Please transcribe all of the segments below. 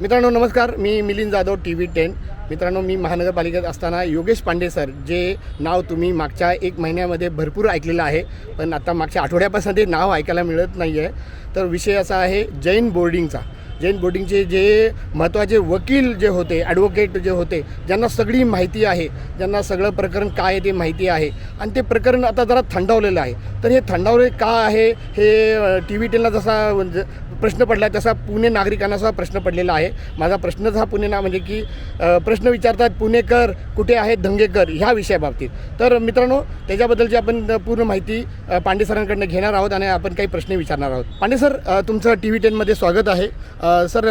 मित्रांनो नमस्कार. मी Milind Jadhav T V ten. मित्रांनो मी महानगरपालिकेत असताना योगेश पांडे सर जे नाव तुम्ही मागच्या एक महिन्यामध्ये भरपूर ऐकलेलं आहे पण आता मागच्या आठवड्यापासून ते नाव ऐकायला मिळत नाही आहे तर विषय असा आहे जैन बोर्डिंगचा. जैन बोर्डिंगचे जे महत्त्वाचे वकील जे होते ॲडव्होकेट जे होते ज्यांना सगळी माहिती आहे ज्यांना सगळं प्रकरण काय आहे ते माहिती आहे आणि ते प्रकरण आता जरा थंडावलेलं आहे. तर हे थंडावले का आहे हे टी व्ही टेनला जसा म्हणजे प्रश्न पडला आहे तसा पुणे नागरिकांना सुद्धा प्रश्न पडलेला आहे. माझा प्रश्नच हा पुणे ना म्हणजे की प्रश्न विचारतात पुणेकर कुठे आहेत धंगेकर ह्या विषयाबाबतीत. तर मित्रांनो त्याच्याबद्दलची आपण पूर्ण माहिती पांडे सरांकडनं घेणार आहोत आणि आपण काही प्रश्न विचारणार आहोत. पांडे सर तुमचं टी व्ही टेनमध्ये स्वागत आहे. सर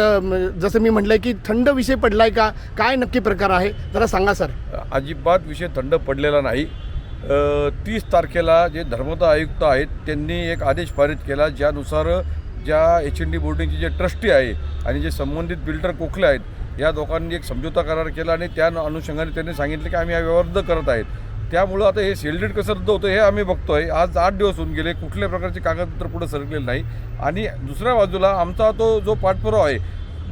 जसं मी म्हटलं की थंड विषय पडला आहे का? काय नक्की प्रकार आहे? जरा सांगा सर. अजिबात विषय थंड पडलेला नाही. तीस तारखेला जे धर्मदा आयुक्त आहेत त्यांनी एक आदेश पारित केला ज्यानुसार ज्या एच एन डी बोर्डिंगचे जे ट्रस्टी आहे आणि जे संबंधित बिल्डर कोखले आहेत या दोघांनी एक समझोता करार केला आणि त्या अनुषंगाने त्यांनी सांगितलं की आम्ही हा व्यवहार रद्द करत आहेत. त्यामुळं आता हे सेलडेट कसं रद्द होतं हे आम्ही बघतो आहे आज आठ दिवस होऊन गेले कुठल्या प्रकारचे कागदपत्र पुढे सरकलेलं नाही. आणि दुसऱ्या बाजूला आमचा तो जो पाठपुरावा आहे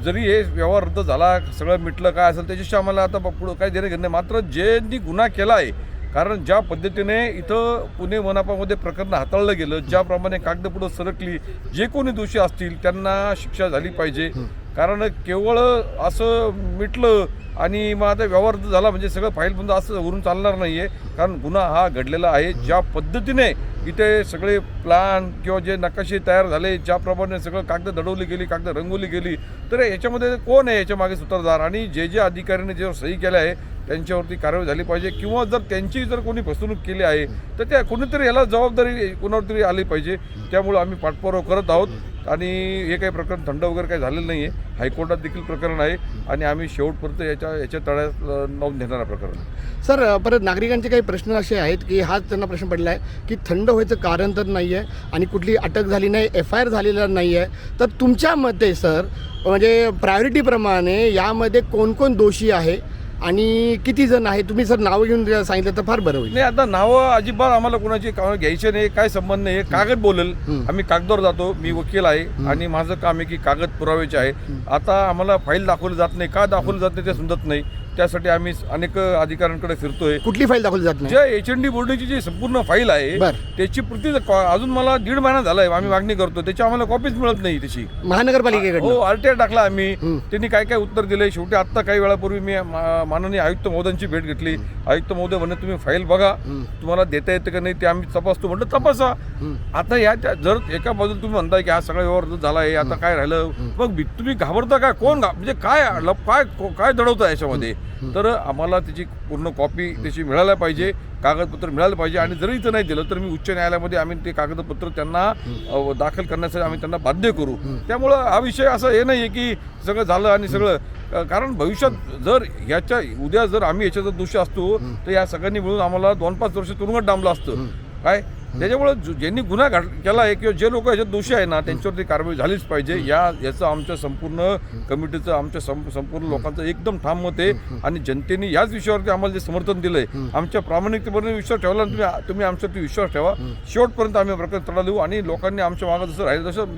जरी हे व्यवहार रद्द झाला सगळं मिटलं काय असेल त्याच्याशी आम्हाला आता पुढं काही देणं घेणं नाही. मात्र ज्यांनी गुन्हा केला आहे कारण ज्या पद्धतीने इथं पुणे मनापामध्ये प्रकरण हाताळलं गेलं ज्याप्रमाणे कागद पुढं सरकली जे कोणी दोषी असतील त्यांना शिक्षा झाली पाहिजे. कारण केवळ असं मिटलं आणि मग आता व्यवहार झाला म्हणजे सगळं फाईल बंद असं वरून चालणार नाही आहे कारण गुन्हा हा घडलेला आहे. ज्या पद्धतीने इथे सगळे प्लान किंवा जे नकाशे तयार झाले ज्याप्रमाणे सगळं कागद दडवली गेली कागद रंगवली गेली तर याच्यामध्ये कोण आहे याच्या मागे सूत्रधार आणि जे जे अधिकाऱ्यांनी जे सही केलं आहे त्यांच्यावरती कारवाई झाली पाहिजे किंवा जर त्यांची जर कोणी फसवणूक केली आहे तर त्या कोणीतरी याला जबाबदारी कोणावर तरी आली पाहिजे. त्यामुळं आम्ही पाठपुरावा करत आहोत. आणि हे काही प्रकरण थंड वगैरे काही झालेलं नाही आहे हायकोर्टात देखील प्रकरण आहे. आणि आम्ही शेवटपर्यंत याच्या याच्या तळ्यात लावून नोंद प्रकरण. सर परत नागरिकांचे काही प्रश्न असे आहेत की हाच त्यांना प्रश्न पडला आहे की थंड व्हायचं कारण तर नाही आहे आणि कुठली अटक झाली नाही एफ आय आर झालेला नाही आहे तर तुमच्या मते सर म्हणजे प्रायोरिटीप्रमाणे यामध्ये कोण कोण दोषी आहे? आणि किती जण आहे? तुम्ही सर नावं घेऊन जर सांगितलं तर फार बरं होईल. नाही आता नावं अजिबात आम्हाला कोणाची का- घ्यायचे नाही काय संबंध नाही. कागद बोलेल. आम्ही कागदावर जातो मी वकील आहे आणि माझं काम आहे की कागद पुरावेचे आहे. आता आम्हाला फाईल दाखवली जात नाही. का दाखवली जात नाही ते समजत नाही. त्यासाठी आम्ही अनेक अधिकाऱ्यांकडे फिरतोय. कुठली फाईल दाखवली जात नाही? ज्या एच एन डी बोर्डची जी संपूर्ण फाईल आहे बर. त्याची प्रति अजून मला दीड महिना झालाय आम्ही मागणी करतो त्याची आम्हाला कॉपीच मिळत नाही त्याची महानगरपालिकेकडनं? हो आरटीआय टाकला आम्ही. त्यांनी काय काय उत्तर दिले शेवटी आता काही वेळापूर्वी मी मा- माननीय आयुक्त महोदयांची भेट घेतली. आयुक्त महोदय म्हणे तुम्ही फाईल बघा. तुम्हाला देता येतं का नाही ते आम्ही तपासतो. म्हटलं तपासा. आता या त्या- जर एका बाजूला तुम्ही म्हणताय की हा सगळा व्यवहार रद्द झाला आहे आता काय राहिलं? मग तुम्ही घाबरता काय कोण घा- म्हणजे काय लप- काय को- काय दडवतं याच्यामध्ये? तर आम्हाला त्याची पूर्ण कॉपी त्याची मिळायला पाहिजे कागदपत्र मिळालं पाहिजे. आणि जरी इथं नाही दिलं तर मी उच्च न्यायालयामध्ये आम्ही ते कागदपत्र त्यांना दाखल करण्यासाठी आम्ही त्यांना बाध्य करू. त्यामुळं हा विषय असा हे नाही आहे की सगळं झालं आणि सगळं कारण भविष्यात जर ह्याच्या उद्या जर आम्ही याच्यात दोषी असतो तर या सगळ्यांनी मिळून आम्हाला दोन पाच वर्ष तुरुंगात डांबलं असतं. काय? त्याच्यामुळे ज्यांनी गुन्हा घड केला आहे किंवा जे लोक याच्यात दोषी आहे ना त्यांच्यावरती कारवाई झालीच पाहिजे. या याचं आमच्या संपूर्ण कमिटीचं आमच्या संपूर्ण लोकांचं एकदम ठाम मत आहे. आणि जनतेने याच विषयावरती आम्हाला जे समर्थन दिलंय आमच्या प्रामाणिकतेवर विश्वास ठेवला आणि तुम्ही तुम्ही आमच्यावरती विश्वास ठेवा. शेवटपर्यंत आम्ही प्रकरण तडा देऊ आणि लोकांनी आमच्या मागं जसं राहिलं तसं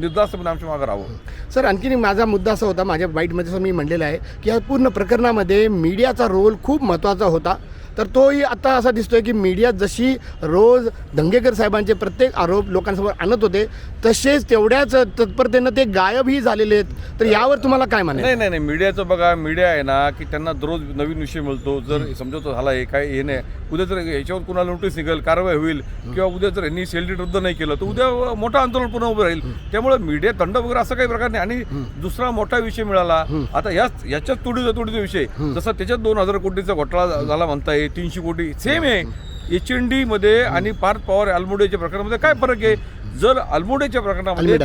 निर्धास्तपणे आमच्या मागं राहावं. सर आणखीन एक माझा मुद्दा असा होता माझ्या बाईटमध्ये असं मी म्हणलेलं आहे की या पूर्ण प्रकरणामध्ये मीडियाचा रोल खूप महत्त्वाचा होता. तर तोही आता असा दिसतोय की मीडिया जशी रोज दंगेकर साहेबांचे प्रत्येक आरोप लोकांसमोर आणत होते तसेच तेवढ्याच तत्परतेनं ते गायबही झालेले आहेत. तर यावर तुम्हाला काय म्हणायचं? नाही नाही नाही. मीडियाचं बघा मीडिया आहे ना की त्यांना दररोज नवीन विषय मिळतो. जर समजवतो झाला आहे काय हे नाही. उद्या जर याच्यावर कुणाला नोटीस निघेल कारवाई होईल किंवा उद्या जर यांनी सेल्डी रद्द नाही केलं तर उद्या मोठं आंदोलन पुन्हा उभं राहील. त्यामुळे मीडिया थंड वगैरे असं काही प्रकार नाही. आणि दुसरा मोठा विषय मिळाला आता याच याच्याच तोडीचा तोडीचा विषय. जसा त्याच्यात दोन हजार कोटीचा घोटाळा झाला म्हणताय तीनशे कोटी. सेम आहे. एच एन डी मध्ये आणि पार्थ पवार अल्मोडेच्या प्रकरणामध्ये काय फरक आहे? जर अल्मोडेच्या प्रकरणामध्ये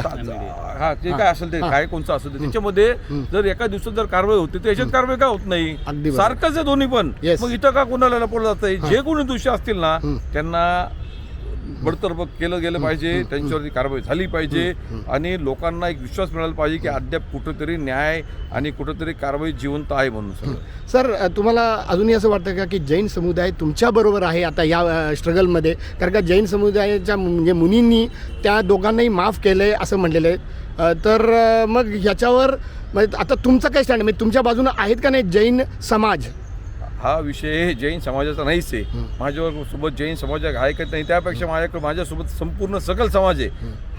हा ते काय असेल ते काय कोणचं असेल ते. त्याच्यामध्ये जर एका दिवसात जर कारवाई होते तर याच्यात कारवाई का होत अगदी नाही बरोबर. सारखंच आहे दोन्ही पण. मग इथं का कोणाला लपवलं जातंय? जे कोणी दोषी असतील ना त्यांना बडतर्फ केलं गेलं पाहिजे त्यांच्यावरती कारवाई झाली पाहिजे आणि लोकांना एक विश्वास मिळाला पाहिजे की अद्याप कुठेतरी न्याय आणि कुठेतरी कारवाई जिवंत आहे म्हणून सर अ, तुम्हाला अजूनही असं वाटतं का की जैन समुदाय तुमच्याबरोबर आहे आता या स्ट्रगलमध्ये कारण का जैन समुदायाच्या म्हणजे मुनींनी त्या दोघांनाही माफ केलं आहे असं म्हणलेलं आहे. तर मग ह्याच्यावर म्हणजे आता तुमचं काय स्टँड म्हणजे तुमच्या बाजूनं आहेत का नाही जैन समाज? हा विषय जैन समाजाचा नाहीच आहे माझ्यावर सोबत जैन समाज आहे का नाही. त्यापेक्षा माझ्याकडे माझ्यासोबत संपूर्ण सकल समाज आहे.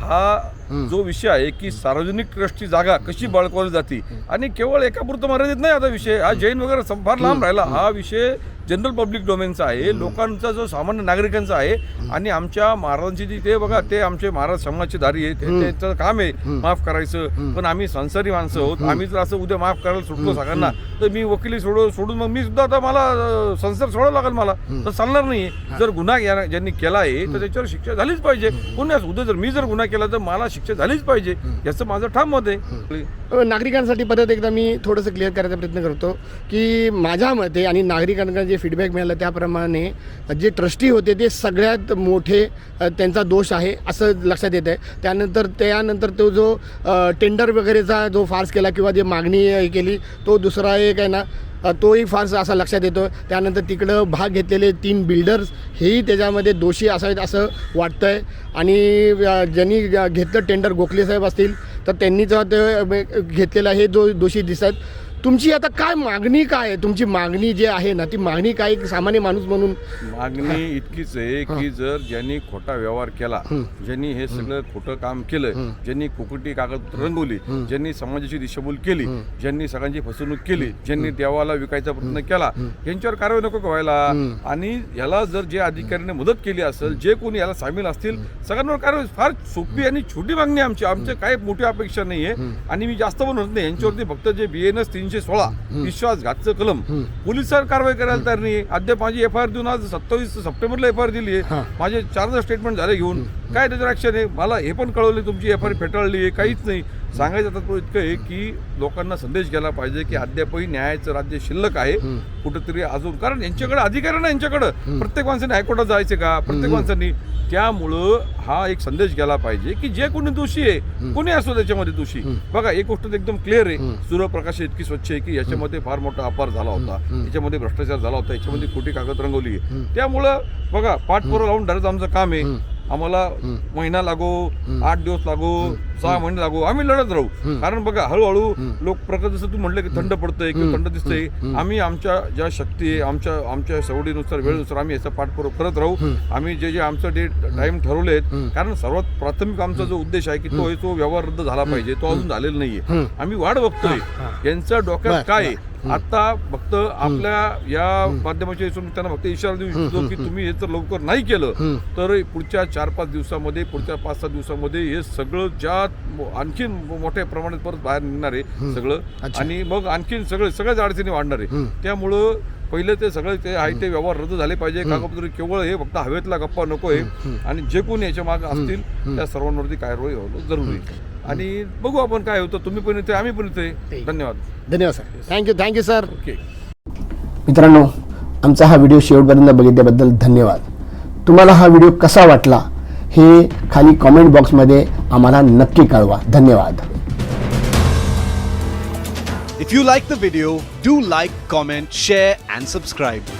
हा जो विषय आहे की सार्वजनिक ट्रस्टची जागा कशी बळकवली जाते आणि केवळ एकापुरतं मर्यादित नाही आता विषय. हा जैन वगैरे फार लांब राहिला. हा विषय जनरल पब्लिक डोमेनचा आहे. लोकांचा जो सामान्य नागरिकांचा आहे आणि आमच्या महाराजांची जी ते बघा ते आमचे महाराज समाजचे धारी आहे. त्यांचं काम आहे माफ करायचं. पण आम्ही संसारी माणसं आहोत. आम्ही जर असं उद्या माफ करायला सुटलो सगळ्यांना तर मी वकिली सोडून सोडून मग मी सुद्धा आता मला संसार सोडावं लागेल मला. तर चालणार नाही जर गुन्हा ज्यांनी केला आहे तर त्याच्यावर शिक्षा झालीच पाहिजे. पुण्यास उद्या जर मी जर गुन्हा केला तर मला शिक्षा झालीच पाहिजे याचं माझं ठाम मत आहे. नागरिकांसाठी परत एकदा मी थोडंसं क्लिअर करायचा प्रयत्न करतो की माझ्या मते आणि नागरिकांना जे फीडबॅक मिळालं त्याप्रमाणे जे ट्रस्टी होते ते सगळ्यात मोठे त्यांचा दोष आहे असं लक्षात येत आहे त्यानंतर त्यानंतर तो जो टेंडर वगैरेचा जो फार्स केला किंवा जे मागणी केली तो दुसरा एक आहे ना तोही फारसा असा लक्षात येतो. त्यानंतर तिकडं भाग घेतलेले तीन बिल्डर्स हेही त्याच्यामध्ये दोषी असावेत असं वाटतं आहे आणि ज्यांनी घेतलं टेंडर गोखले साहेब असतील तर त्यांनी जेव्हा ते घेतलेला हे जो दोषी दिसत तुमची आता काय मागणी काय आहे? तुमची मागणी जी आहे ना ती मागणी काय एक सामान्य माणूस म्हणून? मागणी इतकीच आहे की जर ज्यांनी खोटा व्यवहार केला ज्यांनी हे सगळं खोटं काम केलं ज्यांनी कुकुटी कागद रंगवली ज्यांनी समाजाची दिशाभूल केली ज्यांनी सगळ्यांची फसवणूक केली ज्यांनी देवाला विकायचा प्रयत्न केला यांच्यावर कारवाई नको व्हायला. आणि याला जर जे अधिकाऱ्याने मदत केली असेल जे कोणी याला सामील असतील सगळ्यांवर कारवाई फार सोपी आणि छोटी मागणी आमची. आमच्या काही मोठी अपेक्षा नाहीये. आणि मी जास्त पण होत नाही यांच्यावरती फक्त जे बीएनएस तीनशे सोळा. विश्वासघातचं कलम. पोलिसांवर कारवाई करायला तयार नाही अद्याप माझी एफ आय आर देऊन आज सत्तावीस सप्टेंबरला एफ आय आर दिली. आहे. माझे चार स्टेटमेंट झाले घेऊन. काय त्याच्यावर ऍक्शन आहे? मला हे पण कळवले तुमची एफ आय आर फेटाळली आहे. काहीच नाही. सांगायचं आता तो इतकं आहे की लोकांना संदेश गेला पाहिजे की अद्यापही न्यायाचं राज्य शिल्लक आहे कुठंतरी अजून. कारण यांच्याकडे अधिकार आहे ना यांच्याकडं. प्रत्येक माणसाने हायकोर्टात जायचे का? प्रत्येक माणसांनी. त्यामुळं हा एक संदेश गेला पाहिजे की जे कोणी दोषी आहे कोणी असो त्याच्यामध्ये दोषी. बघा एक गोष्ट तर एकदम क्लिअर आहे. सूर्यप्रकाश इतकी स्वच्छ आहे की याच्यामध्ये फार मोठा अपार झाला होता. याच्यामध्ये भ्रष्टाचार झाला होता. याच्यामध्ये खोटी कागद रंगवली आहे. त्यामुळं बघा पाठपुरावा लावून धरायचं आमचं काम आहे. आम्हाला महिना लागो आठ दिवस लागो सहा महिने लागो. आम्ही लढत राहू. कारण बघा हळूहळू लोक प्रकार जसं तू म्हटलं की थंड पडतंय किंवा थंड दिसतंय. आम्ही आमच्या ज्या शक्ती आहे आमच्या आमच्या सवडीनुसार वेळेनुसार आम्ही याचा पाठपुरावा करत राहू. आम्ही जे जे आमचं डेट टाइम ठरवले कारण सर्वात प्राथमिक आमचा जो उद्देश आहे की तो तो व्यवहार रद्द झाला पाहिजे. तो अजून झालेला नाहीये. आम्ही वाढ बघतोय. यांच्या डोक्यात काय आहे? आता फक्त आपल्या या माध्यमाच्या त्यांना फक्त इशारा देऊ इच्छितो की तुम्ही हे जर लवकर नाही केलं तर पुढच्या चार पाच दिवसामध्ये पुढच्या पाच सहा दिवसामध्ये हे सगळं ज्या आणखीन मोठ्या प्रमाणात परत बाहेर निघणार आहे सगळं. आणि मग आणखीन सगळे सगळ्याच अडचणी वाढणार आहे. त्यामुळं पहिले ते सगळे ते आहे ते व्यवहार रद्द झाले पाहिजे. कागदपत्र केवळ हे फक्त हवेतला गप्पा नको आहे. आणि जे कोणी याच्या मागे असतील त्या सर्वांवरती कारवाई होणं जरुरी आहे. आणि बघू आपण काय होतं. तुम्ही पण येते आम्ही पण येते धन्यवाद. धन्यवाद sir. Thank you thank you sir okay मित्रांनो आमचा हा व्हिडिओ शेवटपर्यंत बघितल्याबद्दल धन्यवाद. तुम्हाला हा व्हिडिओ कसा वाटला हे खाली कॉमेंट बॉक्समध्ये आम्हाला नक्की कळवा. धन्यवाद. If you like the video, do like, comment, share, and subscribe.